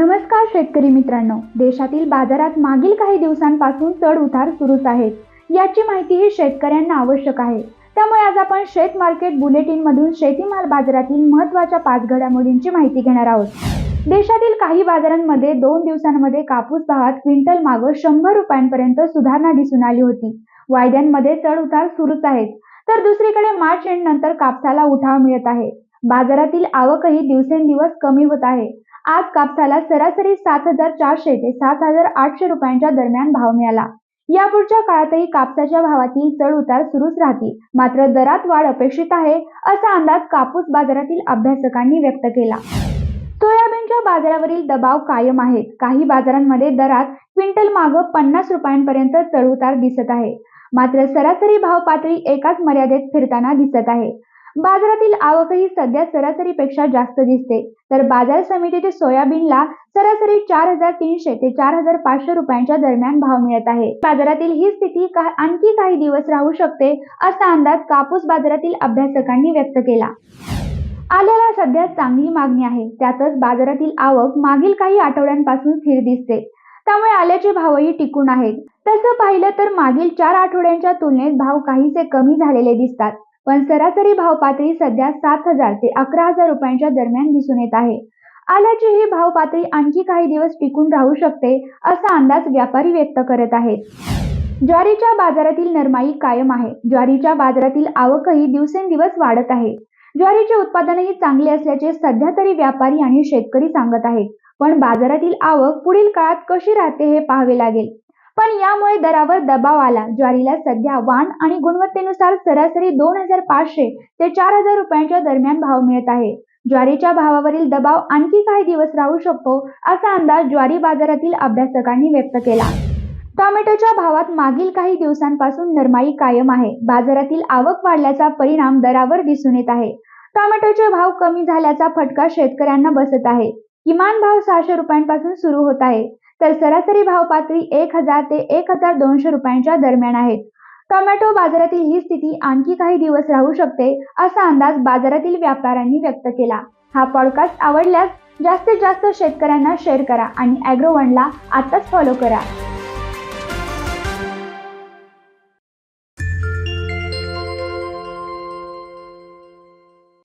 नमस्कार शेतकरी मित्रांनो. देशातील बाजारात मागील काही दिवसांपासून चढ उतार सुरूच आहेत याची माहिती ही शेतकऱ्यांना आवश्यक आहे. त्यामुळे आज आपण शेत मार्केट बुलेटिन मधून शेतीमाल बाजारातील महत्त्वाच्या पाच घडामोडींची माहिती घेणार आहोत. देशातील काही बाजारांमध्ये दोन दिवसांमध्ये कापूस भावात क्विंटल मागं शंभर रुपयांपर्यंत सुधारणा दिसून आली होती. वायद्यांमध्ये चढ उतार सुरूच आहेत. तर दुसरीकडे मार्च एंड नंतर कापसाला उठाव मिळत आहे. बाजारातील आवकही दिवसेंदिवस कमी होत आहे. आज कापसाला सरासरी सात हजार चारशे ते सात हजार आठशे रुपयांच्या दरम्यान भाव मिळाला. यापुढच्या काळातही कापसाच्या भावातील चढ उतार सुरूच राहतील. मात्र दरात वाढ अपेक्षित आहे असा अंदाज कापूस बाजारातील अभ्यासकांनी व्यक्त केला. सोयाबीनच्या बाजारावरील दबाव कायम आहे. काही बाजारांमध्ये दरात क्विंटल मागं पन्नास रुपयांपर्यंत चढउतार दिसत आहे. मात्र सरासरी भाव पातळी एकाच मर्यादेत फिरताना दिसत आहे. बाजारातील आवकही सध्या सरासरीपेक्षा जास्त दिसते. तर बाजार समितीतील सोयाबीनला सरासरी चार हजार तीनशे ते चार हजार पाचशे रुपयांच्या दरम्यान भाव मिळत आहे. बाजारातील ही स्थिती का- आणखी काही दिवस राहू शकते असा अंदाज कापूस बाजारातील अभ्यासकांनी व्यक्त केला. आल्याला सध्या चांगली मागणी आहे. त्यातच बाजारातील आवक मागील काही आठवड्यांपासून स्थिर दिसते. त्यामुळे आल्याचे भावही टिकून आहेत. तसं पाहिलं तर मागील चार आठवड्यांच्या तुलनेत भाव काहीसे कमी झालेले दिसतात. पण सरासरी भाव पातळी सध्या सात हजार ते अकरा हजार रुपयांच्या दरम्यान दिसून येत आहे. आल्याची ही भाव पातळी आणखी काही दिवस टिकून राहू शकते असा अंदाज व्यापारी व्यक्त करत आहेत. ज्वारीच्या बाजारातील नरमाई कायम आहे. ज्वारीच्या बाजारातील आवकही दिवसेंदिवस वाढत आहे. ज्वारीचे उत्पादनही चांगले असल्याचे सध्या तरी व्यापारी आणि शेतकरी सांगत आहेत. पण बाजारातील आवक पुढील काळात कशी राहते हे पाहावे लागेल. पण यामुळे दरावर दबाव आला. ज्वारीला सध्या वाण आणि गुणवत्तेनुसार सरासरी दोन हजार पाचशे ते चार हजार रुपयांच्या दरम्यान भाव मिळत आहे. ज्वारीच्या भावावरील दबाव आणखी काही दिवस राहू शकतो असा अंदाज ज्वारी बाजारातील अभ्यासकांनी व्यक्त केला. टोमॅटोच्या भावात मागील काही दिवसांपासून नरमाई कायम आहे. बाजारातील आवक वाढल्याचा परिणाम दरावर दिसून येत आहे. टोमॅटोचे भाव कमी झाल्याचा फटका शेतकऱ्यांना बसत आहे. किमान भाव सहाशे रुपयांपासून सुरू होत आहे. तर सरासरी भाव पातळी एक हजार ते एक हजार दोनशे रुपयांच्या दरम्यान आहेत. टोमॅटो बाजारातील ही स्थिती आणखी काही दिवस राहू शकते असा अंदाज बाजारातील व्यापाऱ्यांनी व्यक्त केला. हा पॉडकास्ट आवडल्यास जास्तीत जास्त शेतकऱ्यांना शेअर करा आणि अॅग्रोवनला आत्ताच फॉलो करा.